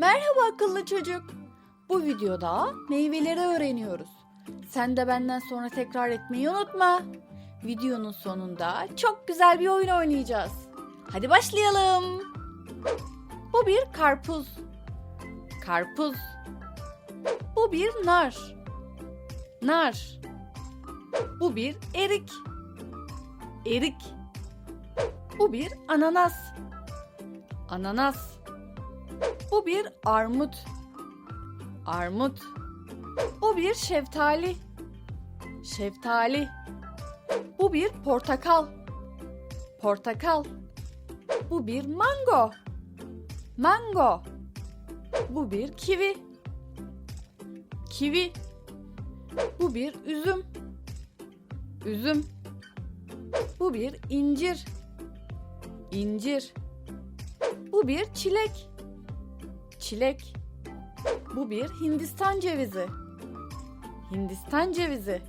Merhaba akıllı çocuk. Bu videoda meyveleri öğreniyoruz. Sen de benden sonra tekrar etmeyi unutma. Videonun sonunda çok güzel bir oyun oynayacağız. Hadi başlayalım. Bu bir karpuz. Karpuz. Bu bir nar. Nar. Bu bir erik. Erik. Bu bir ananas. Ananas. Bu bir armut. Armut. Bu bir şeftali. Şeftali. Bu bir portakal. Portakal. Bu bir mango. Mango. Bu bir kivi. Kivi. Bu bir üzüm. Üzüm. Bu bir incir. İncir. Bu bir çilek. Çilek. Bu bir Hindistan cevizi. Hindistan cevizi.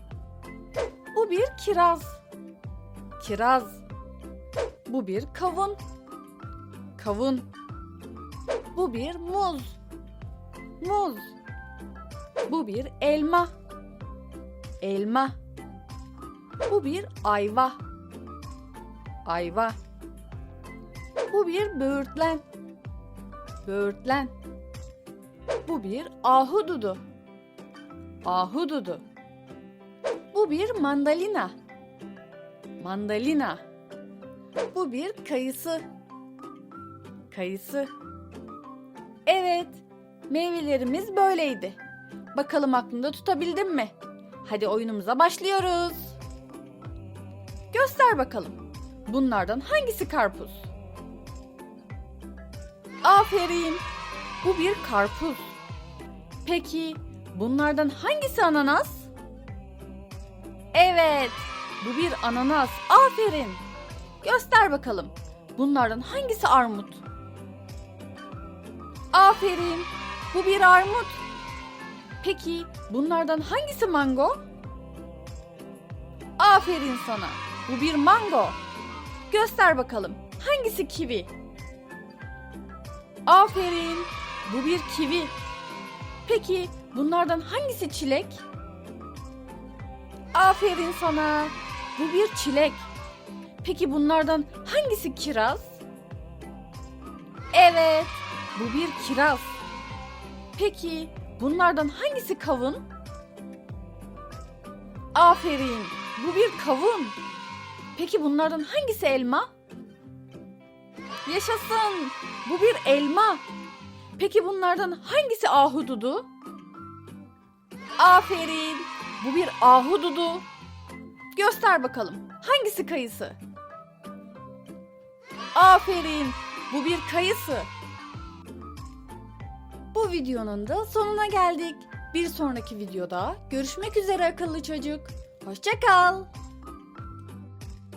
Bu bir kiraz. Kiraz. Bu bir kavun. Kavun. Bu bir muz. Muz. Bu bir elma. Elma. Bu bir ayva. Ayva. Bu bir böğürtlen. Böğürtlen. Bu bir ahududu. Ahududu. Bu bir mandalina. Mandalina. Bu bir kayısı. Kayısı. Evet, meyvelerimiz böyleydi. Bakalım aklında tutabildin mi? Hadi oyunumuza başlıyoruz. Göster bakalım. Bunlardan hangisi karpuz? Aferin. Bu bir karpuz. Peki bunlardan hangisi ananas? Evet, bu bir ananas. Aferin. Göster bakalım. Bunlardan hangisi armut? Aferin. Bu bir armut. Peki bunlardan hangisi mango? Aferin sana. Bu bir mango. Göster bakalım. Hangisi kivi? Aferin. Bu bir kivi. Peki bunlardan hangisi çilek? Aferin sana. Bu bir çilek. Peki bunlardan hangisi kiraz? Evet, bu bir kiraz. Peki bunlardan hangisi kavun? Aferin, bu bir kavun. Peki bunlardan hangisi elma? Yaşasın, bu bir elma. Peki bunlardan hangisi ahududu? Aferin, bu bir ahududu. Göster bakalım, hangisi kayısı? Aferin, bu bir kayısı. Bu videonun da sonuna geldik. Bir sonraki videoda görüşmek üzere akıllı çocuk. Hoşça kal.